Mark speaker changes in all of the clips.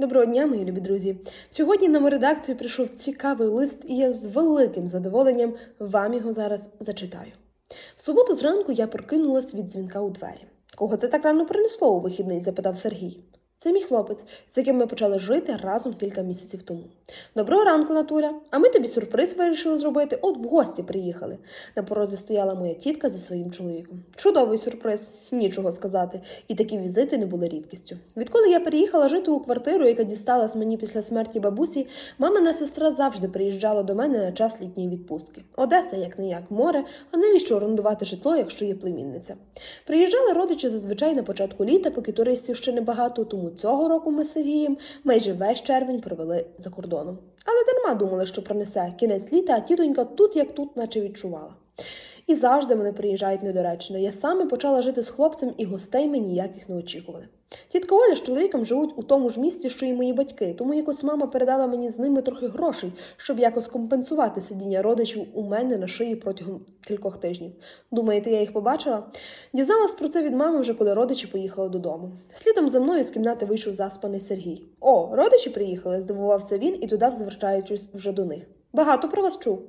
Speaker 1: Доброго дня, мої любі друзі. Сьогодні на мою редакцію прийшов цікавий лист, і я з великим задоволенням вам його зараз зачитаю. В суботу зранку я прокинулась від дзвінка у двері. Кого це так рано принесло у вихідний? запитав Сергій. Це мій хлопець, з яким ми почали жити разом кілька місяців тому. Доброго ранку, Натуля. А ми тобі сюрприз вирішили зробити. От в гості приїхали. На порозі стояла моя тітка зі своїм чоловіком. Чудовий сюрприз, нічого сказати. І такі візити не були рідкістю. Відколи я переїхала жити у квартиру, яка дісталась мені після смерті бабусі, мамина сестра завжди приїжджала до мене на час літньої відпустки. Одеса, як не як море, а навіщо орендувати житло, якщо є племінниця? Приїжджали родичі зазвичай на початку літа, поки туристів ще небагато, тому цього року ми з Сергієм майже весь червень провели за кордоном. Але дарма думали, що пронесе кінець літа, а тітонька тут як тут, наче відчувала. І завжди вони приїжджають недоречно. Я саме почала жити з хлопцем, і гостей ми ніяких не очікували. Тітка Оля з чоловіком живуть у тому ж місці, що й мої батьки, тому якось мама передала мені з ними трохи грошей, щоб якось компенсувати сидіння родичів у мене на шиї протягом кількох тижнів. Думаєте, я їх побачила? Дізналась про це від мами вже коли родичі поїхали додому. Слідом за мною з кімнати вийшов заспаний Сергій. О, родичі приїхали, здивувався він і додав, звертаючись вже до них. Багато про вас чув.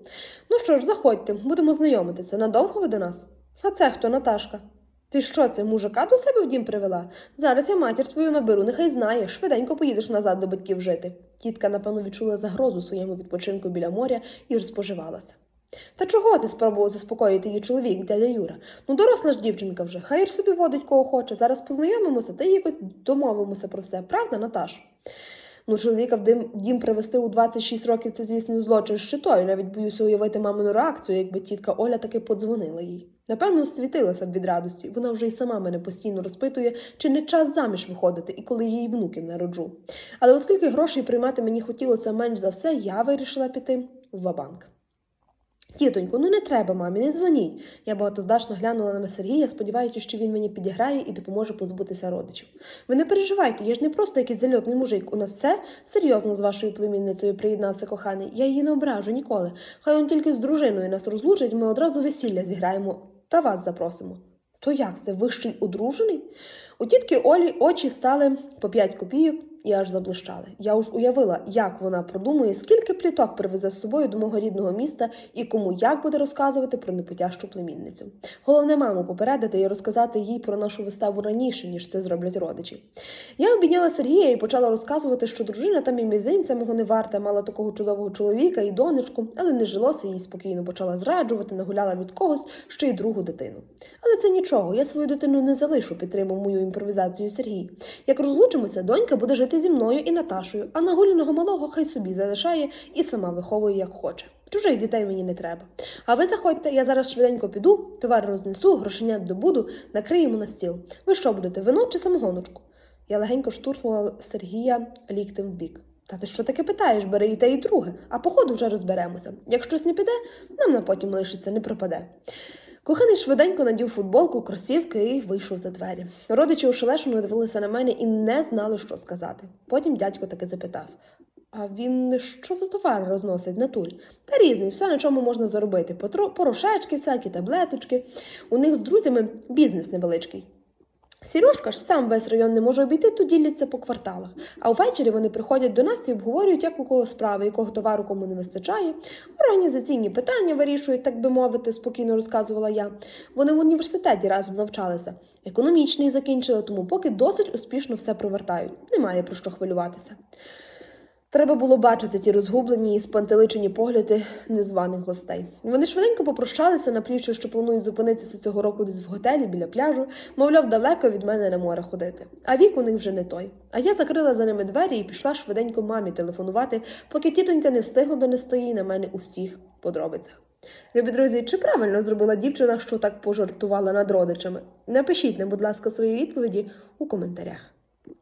Speaker 1: Ну що ж, заходьте, будемо знайомитися. Надовго ви до нас? А це хто, Наташка? Ти що це, мужика до себе в дім привела? Зараз я матір твою наберу, нехай знає, швиденько поїдеш назад до батьків жити. Тітка, напевно, відчула загрозу своєму відпочинку біля моря і розпоживалася. Та чого ти спробував заспокоїти її чоловік, дядя Юра? Ну, доросла ж дівчинка вже, хай собі водить кого хоче. Зараз познайомимося та й якось домовимося про все, правда, Наташ? Ну, чоловіка в дим, дім привезти у 26 років це, звісно, злочин щитою. Навіть боюся уявити мамину реакцію, якби тітка Оля таки подзвонила їй. Напевно, світилася б від радості. Вона вже й сама мене постійно розпитує, чи не час заміж виходити і коли її внуків народжу. Але оскільки грошей приймати мені хотілося менш за все, я вирішила піти в вабанк. Тітонько, ну не треба, мамі, не дзвоніть. Я багатоздачно глянула на Сергія, сподіваючись, що він мені підіграє і допоможе позбутися родичів. Ви не переживайте, я ж не просто якийсь зальотний мужик. У нас все серйозно з вашою племінницею приєднався коханий. Я її не ображу ніколи. Хай он тільки з дружиною нас розлучить, ми одразу весілля зіграємо та вас запросимо. То як це вищий одружений? У тітки Олі очі стали по п'ять копійок і аж заблищали. Я уж уявила, як вона продумує, скільки пліток привезе з собою до мого рідного міста і кому як буде розказувати про непотящу племінницю. Головне маму попередити і розказати їй про нашу виставу раніше, ніж це зроблять родичі. Я обійняла Сергія і почала розказувати, що дружина там і мізинця мого не варта, мала такого чудового чоловіка і донечку, але не жилося їй спокійно почала зраджувати, нагуляла від когось ще й другу дитину. Але це нічого, я свою дитину не залишу, підтримав мою імпровізацію Сергій. Як розлучимося, донька буде жити зі мною і Наташою, а нагуляного малого хай собі залишає і сама виховує як хоче. Чужих дітей мені не треба. А ви заходьте, я зараз швиденько піду, товар рознесу, грошенят добуду, накриємо на стіл. Ви що будете, вино чи самогоночку? Я легенько штурхнула Сергія ліктем в бік. Та ти що таке питаєш? Бери і те, і друге, а по ходу вже розберемося. Як щось не піде, нам на потім лишиться, не пропаде. Коханий швиденько надів футболку, кросівки і вийшов за двері. Родичі ошелешено дивилися на мене і не знали, що сказати. Потім дядько таки запитав: А він що за товар розносить на туль? Та різний, все на чому можна заробити. Порошечки, всякі таблеточки. У них з друзями бізнес невеличкий. Сережка ж сам весь район не може обійти, то діляться по кварталах. А ввечері вони приходять до нас і обговорюють, як у кого справи, якого товару кому не вистачає. Організаційні питання вирішують, так би мовити, спокійно розказувала я. Вони в університеті разом навчалися. Економічний закінчили, тому поки досить успішно все провертають. Немає про що хвилюватися. Треба було бачити ті розгублені і спантеличені погляди незваних гостей. Вони швиденько попрощалися, наплівши, що планують зупинитися цього року десь в готелі біля пляжу, мовляв, далеко від мене на море ходити. А вік у них вже не той. А я закрила за ними двері і пішла швиденько мамі телефонувати, поки тітонька не встигла донести її на мене у всіх подробицях. Любі друзі, чи правильно зробила дівчина, що так пожартувала над родичами? Напишіть нам, будь ласка, свої відповіді у коментарях.